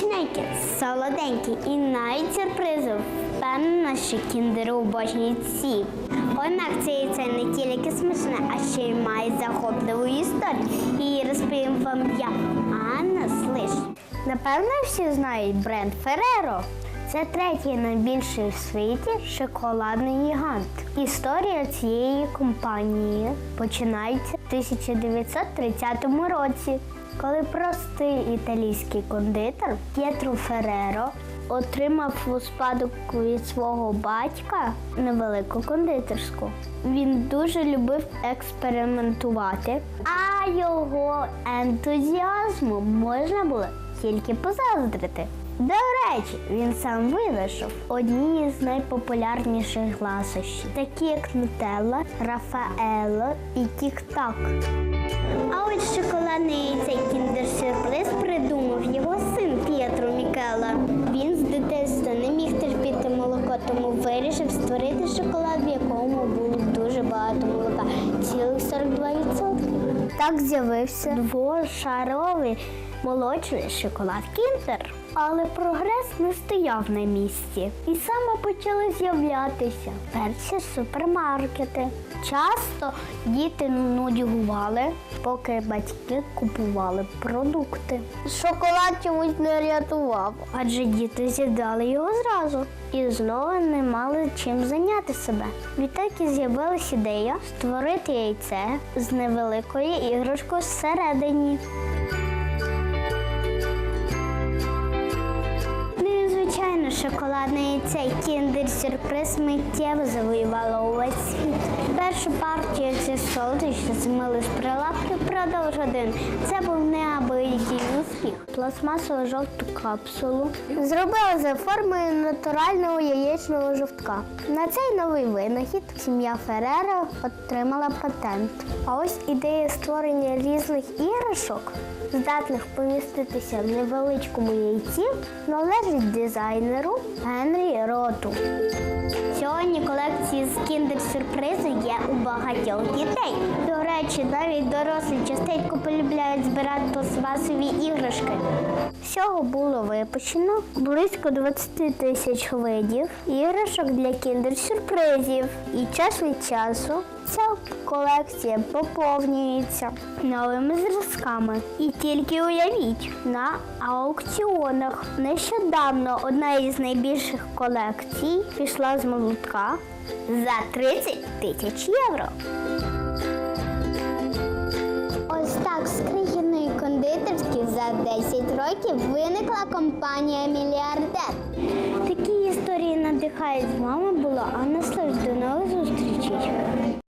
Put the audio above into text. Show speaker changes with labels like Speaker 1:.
Speaker 1: Смачненькі, солоденькі і навіть сюрпризи. Впевнена, що кіндери обожнюють всі. Однак це яйце не тільки смачне, а ще й має захопливу історію. Її розповім вам я, Анна Слиш. Напевно, всі знають бренд Ferrero. Це третій найбільший в світі шоколадний гігант. Історія цієї компанії починається в 1930 році, коли простий італійський кондитер П'єтро Ферреро отримав у спадок від свого батька невелику кондитерську. Він дуже любив експериментувати, а його ентузіазму можна було тільки позаздрити. До речі, він сам винайшов одні з найпопулярніших ласощів, такі як Нутелла, Рафаело і Тік-Так. А ось шоколадний цей кіндер-сюрприз придумав його син П'єтро Мікела. Він з дитинства не міг терпіти молоко, тому вирішив створити шоколад, в якому було дуже багато молока, цілих 42%. Так з'явився двошаровий молочний шоколад Кіндер. Але прогрес не стояв на місці, і саме почали з'являтися перші супермаркети. Часто діти нудьгували, поки батьки купували продукти. Шоколад чомусь не рятував, адже діти з'їдали його зразу і знову не мали чим зайняти себе. Відтак і з'явилась ідея створити яйце з невеликою іграшкою всередині. Звичайно, цей кіндер сюрприз миттєво завоювало увесь світ. Першу партію цих солодощів змили з прилавки впродовж годин. Це був неабиякий успіх. Пластмасову жовту капсулу зробили за формою натурального яєчного жовтка. На цей новий винахід сім'я Ферера отримала патент. А ось ідея створення різних іграшок здатних поміститися в невеличкому яйці, належить дизайнеру Генрі Роту. Сьогодні колекції з кіндер-сюрпризи є у багатьох дітей. До речі, навіть дорослі частенько полюбляють збирати пластмасові іграшки. Всього було випущено близько 20 тисяч видів іграшок для кіндер-сюрпризів. І час від часу ця колекція поповнюється новими зразками. І тільки уявіть, на аукціонах нещодавно одна із найбільших колекцій пішла з молотка за 30 тисяч євро. 10 років виникла компанія мільярдер. Такі історії надихають мама була, а не до нових зустрічей.